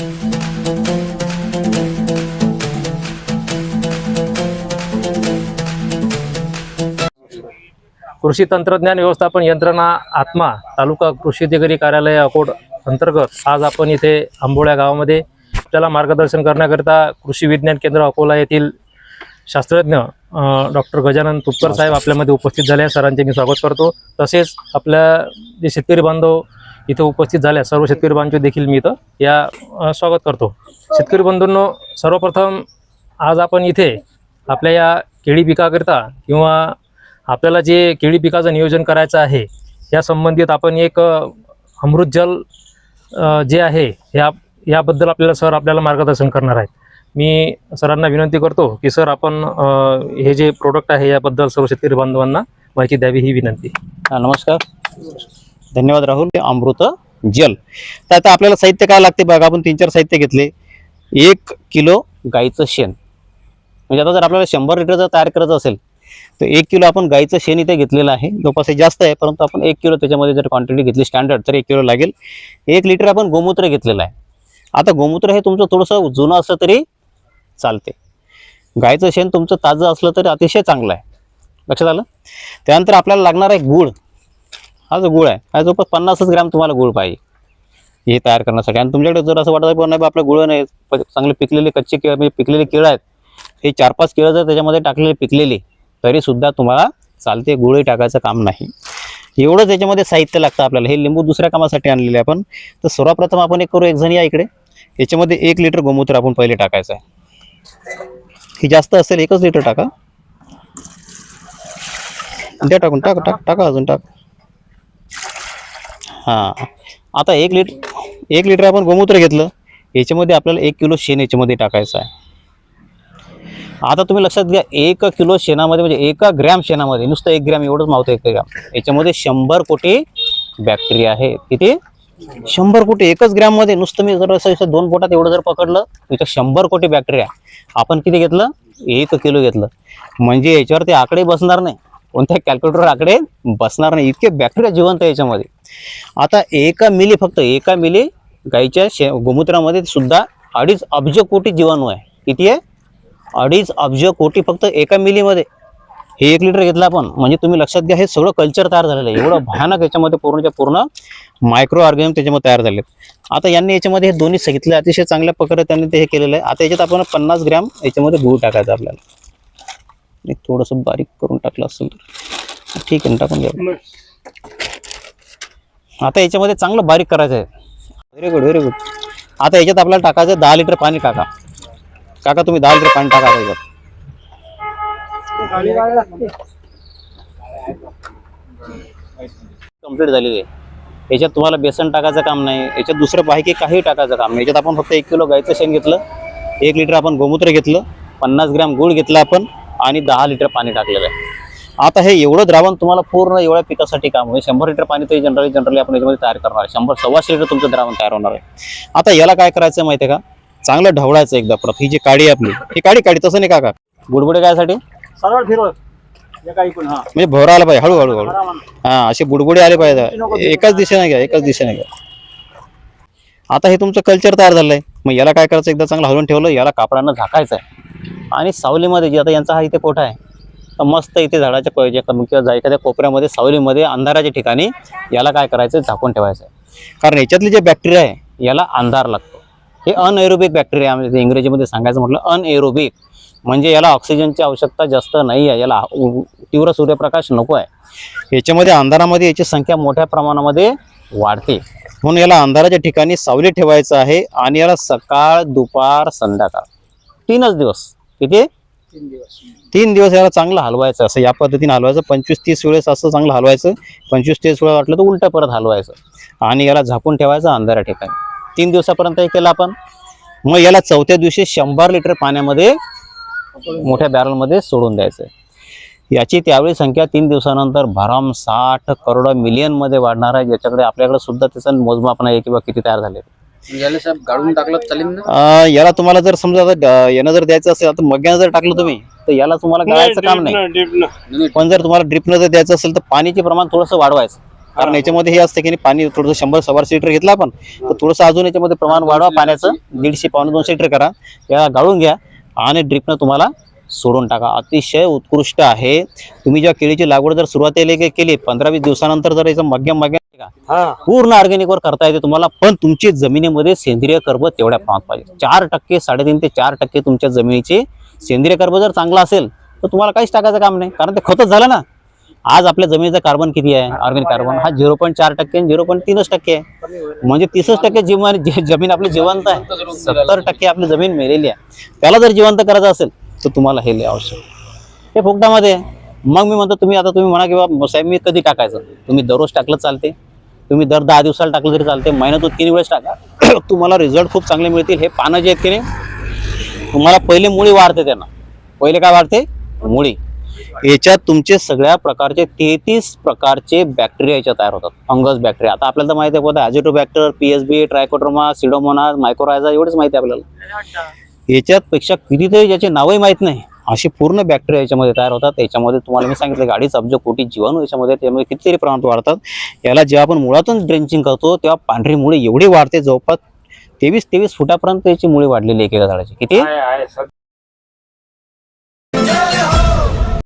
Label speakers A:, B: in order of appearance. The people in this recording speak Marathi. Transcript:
A: कृषी तंत्रज्ञान व्यवस्थापन यंत्रणा आत्मा तालुका कृषी अधिकारी कार्यालय अकोट अंतर्गत आज आपण इथे आंबोळ्या गावामध्ये आपल्याला मार्गदर्शन करण्याकरिता कृषी विज्ञान केंद्र अकोला येथील शास्त्रज्ञ डॉक्टर गजानन तुपकर साहेब आपल्यामध्ये उपस्थित झाले. सरांचे मी स्वागत करतो. तसेच आपल्या जे शेतकरी बांधव इथं उपस्थित झाल्या सर्व शेतकरी बांधव देखील मी इथं. या स्वागत करतो. शेतकरी बंधूंनो सर्वप्रथम आज आपण इथे आपल्या या केळी पिकाकरिता किंवा आपल्याला जे केळी पिकाचं नियोजन करायचं आहे या संबंधित आपण एक अमृत जल जे आहे या याबद्दल आपल्याला सर आपल्याला मार्गदर्शन करणार आहेत. मी सरांना विनंती करतो की सर आपण हे जे प्रोडक्ट आहे याबद्दल सर्व शेतकरी बांधवांना माहिती द्यावी ही विनंती.
B: नमस्कार. धन्यवाद राहुल. अमृत जल. तर आता आपल्याला साहित्य काय लागते बघा आपण तीन चार साहित्य घेतले. एक किलो गाईचं शेण. म्हणजे आता जर आपल्याला शंभर लिटर जर तयार करायचं असेल तर एक किलो आपण गाईचं शेण इथे घेतलेलं आहे. जवळपास हे जास्त आहे परंतु आपण एक किलो त्याच्यामध्ये जर क्वांटिटी घेतली स्टँडर्ड तर एक किलो लागेल. एक लिटर आपण गोमूत्र घेतलेलं आहे. आता गोमूत्र हे तुमचं थोडंसं जुनं असलं तरी चालते. गाईचं शेण तुमचं ताजं असलं तरी अतिशय चांगलं आहे. लक्षात आलं? त्यानंतर आपल्याला लागणार आहे गूळ. हा जो गुळ आहे हा जवळपास पन्नासच ग्रॅम तुम्हाला गुळ पाहिजे. हे तयार करण्यासाठी. आणि तुमच्याकडे जर असं वाटत आहे, नाही बा, आपलं गुळ नाही प- चांगले पिकलेले कच्चे केळ म्हणजे पिकलेले केळं आहेत हे चार पाच केळं जर त्याच्यामध्ये टाकलेले पिकलेले तरीसुद्धा तुम्हाला चालते गुळही टाकायचं काम नाही. एवढं त्याच्यामध्ये साहित्य लागतं आपल्याला. हे लिंबू दुसऱ्या कामासाठी आणलेले आपण. तर सर्वप्रथम आपण एक करू एक जण या इकडे. याच्यामध्ये एक लिटर गोमूत्र आपण पहिले टाकायचं आहे. हे जास्त असेल एकच लिटर टाका. द्या टाकून टाक टाक टाका अजून टाक. हां. आता एक लिटर एक लिटर आपण गोमूत्र घेतलं याच्यामध्ये आपल्याला एक किलो शेण याच्यामध्ये टाकायचं आहे. आता तुम्ही लक्षात घ्या एक किलो शेणामध्ये म्हणजे एका ग्रॅम शेणामध्ये नुसतं एक ग्रॅम एवढंच मावतं एक ग्रॅम. याच्यामध्ये शंभर कोटी बॅक्टेरिया आहे किती? शंभर कोटी एकच ग्रॅममध्ये नुसतं मी जर असं दोन पोटात एवढं जर पकडलं तिथं शंभर कोटी बॅक्टेरिया. आपण किती घेतलं? एक किलो घेतलं. म्हणजे याच्यावर ते आकडे बसणार नाही. कोणत्या कॅल्क्युलेटर आकडे बसणार नाही. इतके बॅक्टेरिया जिवंत आहे याच्यामध्ये. आता एका मिली फक्त एका मिली गाईच्या शे गोमूत्रामध्ये सुद्धा अडीच अब्ज कोटी जीवाणू आहे. किती आहे? अडीच अब्ज कोटी फक्त एका मिलीमध्ये हे एक लिटर घेतलं आपण. म्हणजे तुम्ही लक्षात घ्या हे सगळं कल्चर तयार झालेलं आहे. एवढं भयानक याच्यामध्ये पूर्णच्या पूर्ण मायक्रो ऑर्गॅनिम त्याच्यामध्ये तयार झाले आता यांनी याच्यामध्ये हे दोन्ही सांगितलं अतिशय चांगल्या प्रकारे त्यांनी ते हे केलेलं आहे. आता याच्यात आपण पन्नास ग्रॅम याच्यामध्ये गूळ टाकायचा आपल्याला. एक थोडंसं बारीक करून टाकलं असेल तर. ठीक आहे ना, टाकून घ्या. आता याच्यामध्ये चांगलं बारीक करायचं आहे. व्हेरी गुड व्हेरी गुड आता याच्यात आपल्याला टाकायचं दहा लिटर पाणी टाका. काका तुम्ही दहा लिटर पाणी टाका आता याच्यात. कंप्लीट झालेली आहे. याच्यात तुम्हाला बेसन टाकायचं काम नाही. याच्यात दुसरं बाकी काही टाकायचं काम नाही. याच्यात आपण फक्त एक किलो गाईचं शेण घेतलं. एक लिटर आपण गोमूत्र घेतलं. पन्नास ग्रॅम गूळ घेतला आपण. आणि दहा लिटर पाणी टाकलेलं आहे. आता हे एवढं द्रावण तुम्हाला पूर्ण एवढ्या पिकासाठी काम होईल. शंभर लिटर पाणी तरी जनरली जनरली आपण याच्यामध्ये तयार करणार आहे. शंभर सव्वाशे लिटर तुमचं द्रावण तयार होणार आहे. आता याला काय करायचं माहिती आहे का? चांगलं ढवळायचं एकदा परत. ही जी काडी आहे आपली ही काडी काडी तसं नाही काका. बुडबुडे कायसाठी?
C: सरळ फिरव
B: म्हणजे भोर आला पाहिजे हळूहळू हळू हा असे बुडबुडे आले पाहिजे. एकाच दिशेने घ्या एकाच दिशेने घ्या. आता हे तुमचं कल्चर तयार झालंय. मग याला काय करायचं? एकदा चांगलं हलवून ठेवलं याला कापडानं झाकायचं आहे. आणि सावलीमध्ये जे आता यांचा हा इथे कोठा आहे तर मस्त इथे झाडाच्या पाहिजे किंवा जा- एखाद्या कोपऱ्यामध्ये सावलीमध्ये अंधाराच्या ठिकाणी याला काय करायचं झाकून ठेवायचं आहे. कारण याच्यातले जे बॅक्टेरिया आहे याला अंधार लागतो. हे अनएरोबिक बॅक्टेरिया म्हणजे इंग्रजीमध्ये सांगायचं म्हटलं अनएरोबिक म्हणजे याला ऑक्सिजनची आवश्यकता जास्त नाही आहे याला उ- तीव्र सूर्यप्रकाश नको आहे. याच्यामध्ये अंधारामध्ये याची संख्या मोठ्या प्रमाणामध्ये वाढते. म्हणून याला अंधाराच्या ठिकाणी सावली ठेवायचं आहे आणि याला सकाळ दुपार संध्याकाळ तीनच दिवस. किती?
C: तीन दिवस.
B: तीन दिवस याला चांगलं हलवायचं. असं या पद्धतीने हलवायचं. पंचवीस तीस वेळेस असं चांगलं हलवायचं. पंचवीस तीस वेळा वाटलं तर उलटं परत हलवायचं. आणि याला झाकून ठेवायचं अंधाऱ्या ठिकाणी. तीन दिवसापर्यंत हे केलं आपण. मग याला चौथ्या दिवशी शंभर लिटर पाण्यामध्ये मोठ्या बॅरलमध्ये सोडून द्यायचं. याची त्यावेळी संख्या तीन दिवसानंतर भरम साठ करोड मिलियनमध्ये वाढणार आहे. ज्याच्याकडे आपल्याकडे सुद्धा त्याचं मोजमाप नाही किंवा किती तयार झाले
C: याला साहेब गाडून टाकलं तर चालेल ना?
B: अं, याला तुम्हाला जर समजा आता यानं जर द्यायचं असेल आता मग्यानं जर टाकलं तुम्ही तर याला तुम्हाला गाळायचं काम नाही.
C: नाही,
B: पण जर तुम्हाला ड्रिपनं जर द्यायचं असेल तर पाणीचे प्रमाण थोडंसं वाढवायचं. कारण याच्यामध्ये हे असतं की नाही, पाणी थोडंसं शंभर सव्वाशे लिटर घेतलं आपण तर थोडंसं अजून याच्यामध्ये प्रमाण वाढवा पाण्याचं. दीडशे पावणे दोनशे लिटर करा. या गाळून घ्या आणि ड्रिपनं तुम्हाला सोडून टाका. अतिशय उत्कृष्ट आहे. तुम्ही जेव्हा केळीची लागवड जर सुरुवातीला के- केली पंधरा वीस दिवसानंतर जर याचं मध्यम मध्यम का? पूर्ण ऑर्गॅनिक वर करता येते तुम्हाला पण तुमची जमिनीमध्ये सेंद्रिय कर्ब तेवढ्या प्रमाणात पाहिजे. चार टक्के साडेतीन ते चार टक्के तुमच्या जमिनीचे सेंद्रिय कर्ब जर चांगला असेल तर तुम्हाला काहीच टाकायचं काम नाही. कारण ते खतच झालं ना. आज आपल्या जमिनीचं कार्बन किती आहे? ऑर्गॅनिक कार्बन हा झिरो पॉईंट चार टक्के आणि झिरो पॉईंट तीनच टक्के आहे. म्हणजे तीसच टक्के जीवन जमीन आपली जिवंत आहे. सत्तर टक्के आपली जमीन मेलेली आहे. त्याला जर जिवंत करायचं असेल तर तुम्हाला हे आवश्यक. हे फुकटामध्ये. मग मी म्हणतो तुम्ही आता तुम्ही म्हणा की बाबा साहेब मी कधी टाकायचं? तुम्ही दररोज टाकलं चालते. तुम्ही दर दहा दिवसाला टाकलं तरी चालते महिन्यातून तीन वेळेस टाका. तुम्हाला रिझल्ट खूप चांगले मिळतील. हे पानं जे आहेत की नाही तुम्हाला पहिले मुळी वाढते त्यांना. पहिले काय वाढते? मुळी. याच्यात तुमचे सगळ्या प्रकारचे तेहतीस प्रकारचे बॅक्टेरिया याच्यात तयार होतात. फंगस बॅक्टेरिया आता आपल्याला तर माहिती आहे कोणतं? Azotobacter P S B trichoderma pseudomonas mycorrhiza एवढेच माहिती आहे आपल्याला. याच्यात पेक्षा कितीतरी ज्याचे नावही माहीत नाही. असे पूर्ण बॅक्टेरिया याच्यामध्ये तयार होतात. याच्यामध्ये तुम्हाला मी सांगितलं की अडीच अब्ज कोटी जीवाणू याच्यामध्ये त्यामध्ये कितीतरी प्रमाणात वाढतात. याला जेव्हा आपण मुळातून ड्रेंचिंग करतो तेव्हा पांढरी मुळे एवढी वाढते जवळपास तेवीस तेवीस फुटापर्यंत याची मुळे वाढलेली एकेका झाडाची किती?